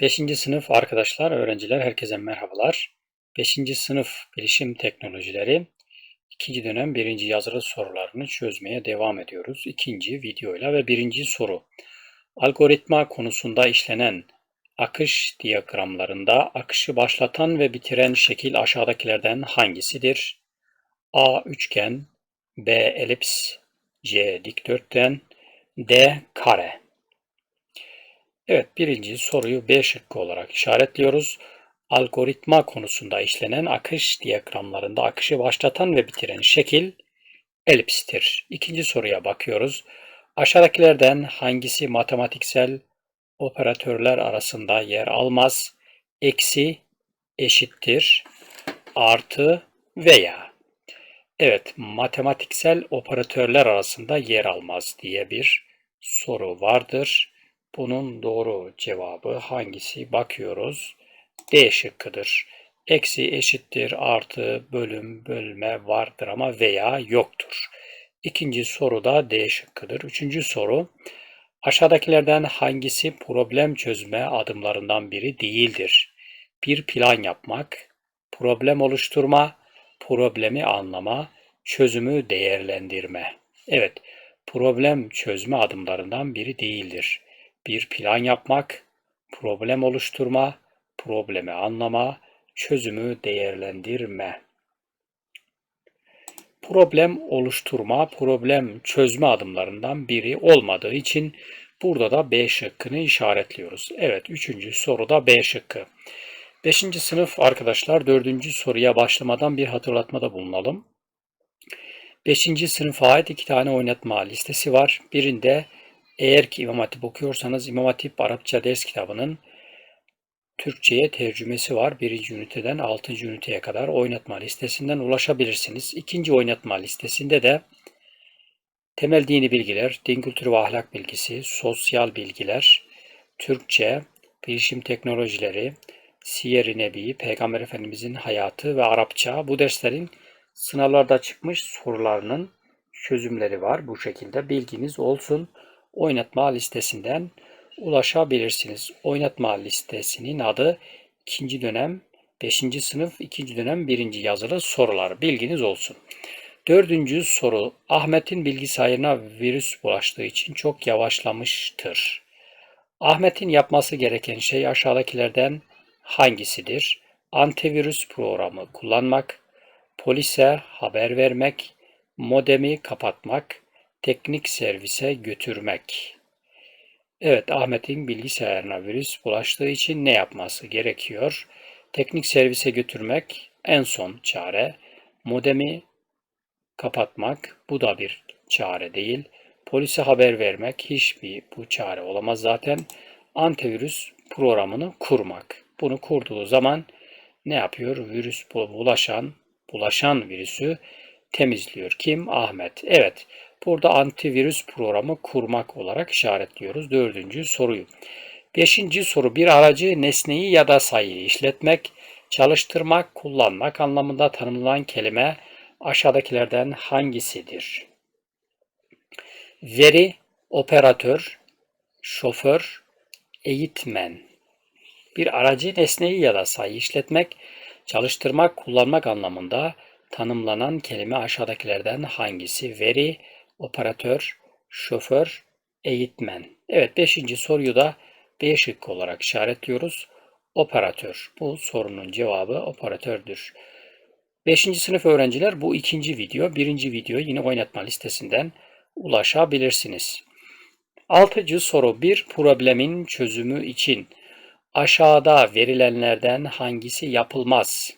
5. sınıf arkadaşlar, öğrenciler herkese merhabalar. 5. sınıf bilişim teknolojileri 2. dönem 1. yazılı sorularını çözmeye devam ediyoruz. İkinci videoyla ve birinci soru. Algoritma konusunda işlenen akış diyagramlarında akışı başlatan ve bitiren şekil aşağıdakilerden hangisidir? A. Üçgen B. Elips C. Dikdörtgen D. Kare Evet, birinci soruyu B şıkkı olarak işaretliyoruz. Algoritma konusunda işlenen akış diyagramlarında akışı başlatan ve bitiren şekil elipstir. İkinci soruya bakıyoruz. Aşağıdakilerden hangisi matematiksel operatörler arasında yer almaz? Eksi, eşittir, artı veya. Evet, matematiksel operatörler arasında yer almaz diye bir soru vardır. Bunun doğru cevabı hangisi? Bakıyoruz. D şıkkıdır. Eksi eşittir artı bölüm bölme vardır ama veya yoktur. İkinci soru da D şıkkıdır. Üçüncü soru. Aşağıdakilerden hangisi problem çözme adımlarından biri değildir? Bir plan yapmak, problem oluşturma, problemi anlama, çözümü değerlendirme. Evet, problem çözme adımlarından biri değildir bir plan yapmak, problem oluşturma, problemi anlama, çözümü değerlendirme. Problem oluşturma, problem çözme adımlarından biri olmadığı için burada da B şıkkını işaretliyoruz. Evet, üçüncü soru da B şıkkı. Beşinci sınıf arkadaşlar dördüncü soruya başlamadan bir hatırlatmada bulunalım. Beşinci sınıfa ait iki tane oynatma listesi var. Birinde eğer ki İmam Hatip okuyorsanız İmam Hatip Arapça ders kitabının Türkçe'ye tercümesi var. Birinci üniteden altıncı üniteye kadar oynatma listesinden ulaşabilirsiniz. İkinci oynatma listesinde de temel dini bilgiler, din kültürü ve ahlak bilgisi, sosyal bilgiler, Türkçe, bilişim teknolojileri, Siyer-i Nebi, Peygamber Efendimizin hayatı ve Arapça bu derslerin sınavlarda çıkmış sorularının çözümleri var. Bu şekilde bilginiz olsun oynatma listesinden ulaşabilirsiniz. Oynatma listesinin adı 2. dönem 5. sınıf 2. dönem 1. yazılı sorular. Bilginiz olsun. Dördüncü soru. Ahmet'in bilgisayarına virüs bulaştığı için çok yavaşlamıştır. Ahmet'in yapması gereken şey aşağıdakilerden hangisidir? Antivirüs programı kullanmak, polise haber vermek, modemi kapatmak, teknik servise götürmek. Evet, Ahmet'in bilgisayarına virüs bulaştığı için ne yapması gerekiyor? Teknik servise götürmek en son çare. Modemi kapatmak bu da bir çare değil. Polise haber vermek hiçbir bu çare olamaz zaten. Antivirüs programını kurmak. Bunu kurduğu zaman ne yapıyor? Virüs bulaşan, bulaşan virüsü temizliyor. Kim? Ahmet. Evet. Burada antivirüs programı kurmak olarak işaretliyoruz dördüncü soruyu. Beşinci soru bir aracı, nesneyi ya da sayıyı işletmek, çalıştırmak, kullanmak anlamında tanımlanan kelime aşağıdakilerden hangisidir? Veri, operatör, şoför, eğitmen. Bir aracı, nesneyi ya da sayıyı işletmek, çalıştırmak, kullanmak anlamında tanımlanan kelime aşağıdakilerden hangisi? Veri, operatör, şoför, eğitmen. Evet beşinci soruyu da B şıkkı olarak işaretliyoruz. Operatör. Bu sorunun cevabı operatördür. Beşinci sınıf öğrenciler bu ikinci video. Birinci video yine oynatma listesinden ulaşabilirsiniz. Altıncı soru bir problemin çözümü için aşağıda verilenlerden hangisi yapılmaz?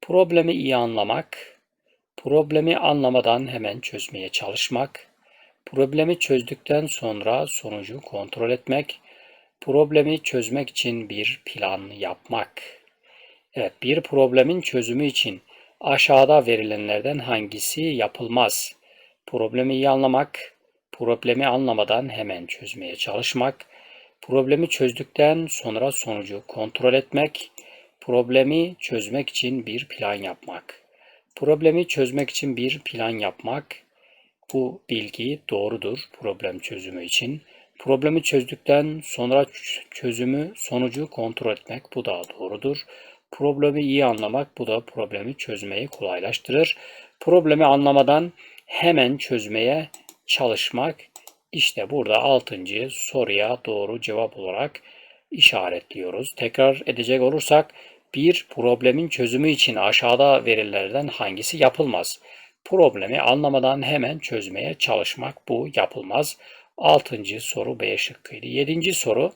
Problemi iyi anlamak, Problemi anlamadan hemen çözmeye çalışmak, problemi çözdükten sonra sonucu kontrol etmek, problemi çözmek için bir plan yapmak. Evet, bir problemin çözümü için aşağıda verilenlerden hangisi yapılmaz? Problemi iyi anlamak, problemi anlamadan hemen çözmeye çalışmak, problemi çözdükten sonra sonucu kontrol etmek, problemi çözmek için bir plan yapmak. Problemi çözmek için bir plan yapmak. Bu bilgi doğrudur problem çözümü için. Problemi çözdükten sonra çözümü sonucu kontrol etmek bu da doğrudur. Problemi iyi anlamak bu da problemi çözmeyi kolaylaştırır. Problemi anlamadan hemen çözmeye çalışmak işte burada 6. soruya doğru cevap olarak işaretliyoruz. Tekrar edecek olursak bir problemin çözümü için aşağıda verilerden hangisi yapılmaz? Problemi anlamadan hemen çözmeye çalışmak bu yapılmaz. 6. soru B şıkkıydı. 7. soru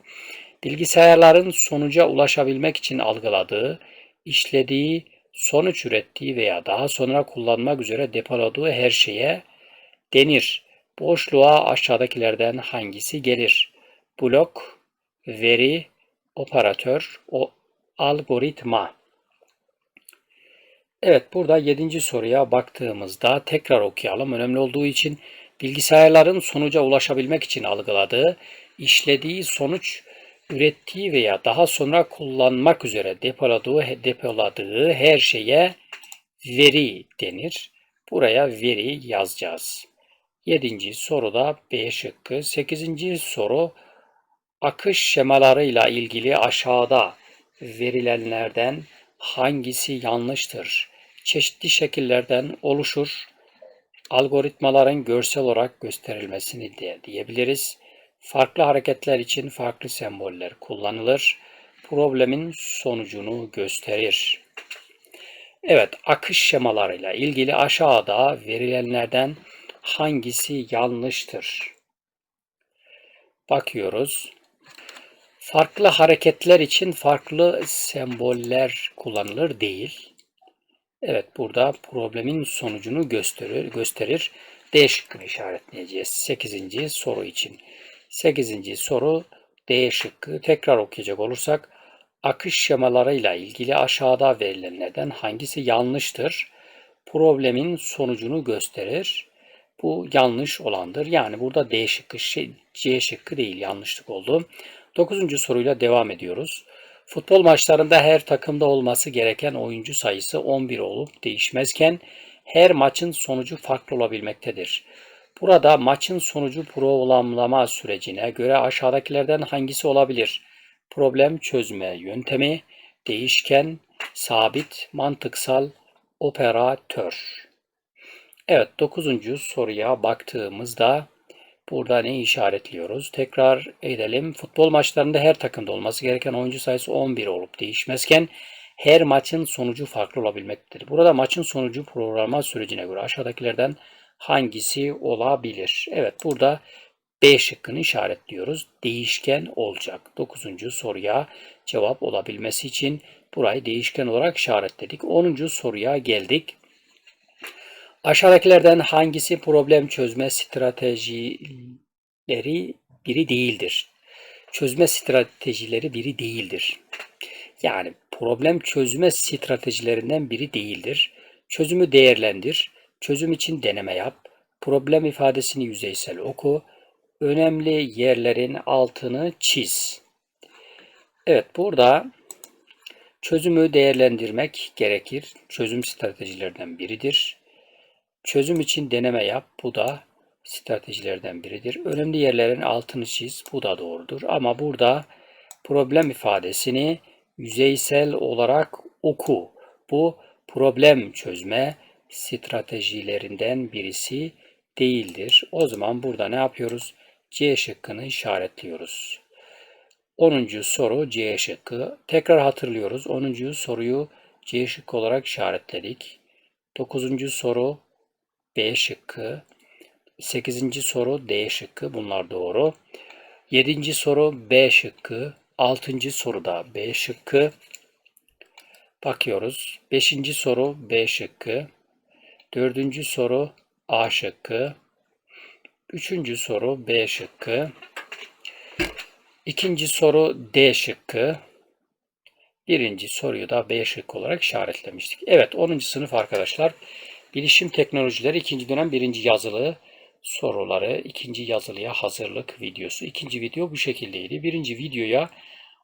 bilgisayarların sonuca ulaşabilmek için algıladığı, işlediği, sonuç ürettiği veya daha sonra kullanmak üzere depoladığı her şeye denir. Boşluğa aşağıdakilerden hangisi gelir? Blok, veri, operatör, o algoritma. Evet burada 7. soruya baktığımızda tekrar okuyalım. Önemli olduğu için bilgisayarların sonuca ulaşabilmek için algıladığı, işlediği sonuç ürettiği veya daha sonra kullanmak üzere depoladığı, depoladığı her şeye veri denir. Buraya veri yazacağız. 7. soruda B şıkkı. 8. soru akış şemalarıyla ilgili aşağıda verilenlerden hangisi yanlıştır? Çeşitli şekillerden oluşur. Algoritmaların görsel olarak gösterilmesini de diyebiliriz. Farklı hareketler için farklı semboller kullanılır. Problemin sonucunu gösterir. Evet, akış şemalarıyla ilgili aşağıda verilenlerden hangisi yanlıştır? Bakıyoruz. Farklı hareketler için farklı semboller kullanılır değil. Evet burada problemin sonucunu gösterir. gösterir. D şıkkını işaretleyeceğiz. 8. soru için. 8. soru D şıkkı. Tekrar okuyacak olursak akış şemalarıyla ilgili aşağıda verilenlerden hangisi yanlıştır? Problemin sonucunu gösterir. Bu yanlış olandır. Yani burada D şıkkı, şey, C şıkkı değil yanlışlık oldu. 9. soruyla devam ediyoruz. Futbol maçlarında her takımda olması gereken oyuncu sayısı 11 olup değişmezken her maçın sonucu farklı olabilmektedir. Burada maçın sonucu programlama sürecine göre aşağıdakilerden hangisi olabilir? Problem çözme yöntemi, değişken, sabit, mantıksal, operatör. Evet 9. soruya baktığımızda burada ne işaretliyoruz? Tekrar edelim. Futbol maçlarında her takımda olması gereken oyuncu sayısı 11 olup değişmezken her maçın sonucu farklı olabilmektedir. Burada maçın sonucu programa sürecine göre aşağıdakilerden hangisi olabilir? Evet burada B şıkkını işaretliyoruz. Değişken olacak. 9. soruya cevap olabilmesi için burayı değişken olarak işaretledik. 10. soruya geldik. Aşağıdakilerden hangisi problem çözme stratejileri biri değildir? Çözme stratejileri biri değildir. Yani problem çözme stratejilerinden biri değildir. Çözümü değerlendir, çözüm için deneme yap, problem ifadesini yüzeysel oku, önemli yerlerin altını çiz. Evet burada çözümü değerlendirmek gerekir. Çözüm stratejilerinden biridir. Çözüm için deneme yap. Bu da stratejilerden biridir. Önemli yerlerin altını çiz. Bu da doğrudur. Ama burada problem ifadesini yüzeysel olarak oku. Bu problem çözme stratejilerinden birisi değildir. O zaman burada ne yapıyoruz? C şıkkını işaretliyoruz. 10. soru C şıkkı. Tekrar hatırlıyoruz. 10. soruyu C şıkkı olarak işaretledik. 9. soru B şıkkı. 8. soru D şıkkı. Bunlar doğru. 7. soru B şıkkı. 6. soruda B şıkkı. Bakıyoruz. 5. soru B şıkkı. 4. soru A şıkkı. 3. soru B şıkkı. İkinci soru D şıkkı. Birinci soruyu da B şıkkı olarak işaretlemiştik. Evet 10. sınıf arkadaşlar. Bilişim teknolojileri ikinci dönem birinci yazılı soruları, ikinci yazılıya hazırlık videosu. İkinci video bu şekildeydi. Birinci videoya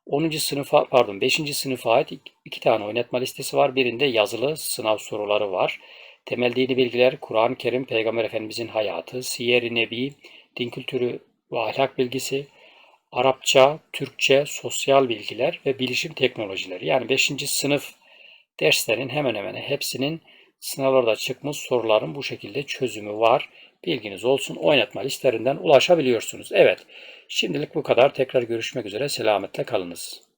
10. sınıfa pardon 5. sınıfa ait iki tane oynatma listesi var. Birinde yazılı sınav soruları var. Temel dini bilgiler, Kur'an-ı Kerim, Peygamber Efendimizin hayatı, Siyer-i Nebi, din kültürü ve ahlak bilgisi, Arapça, Türkçe, sosyal bilgiler ve bilişim teknolojileri. Yani 5. sınıf derslerin hemen hemen hepsinin sınavlarda çıkmış soruların bu şekilde çözümü var. Bilginiz olsun. Oynatma listelerinden ulaşabiliyorsunuz. Evet. Şimdilik bu kadar. Tekrar görüşmek üzere. Selametle kalınız.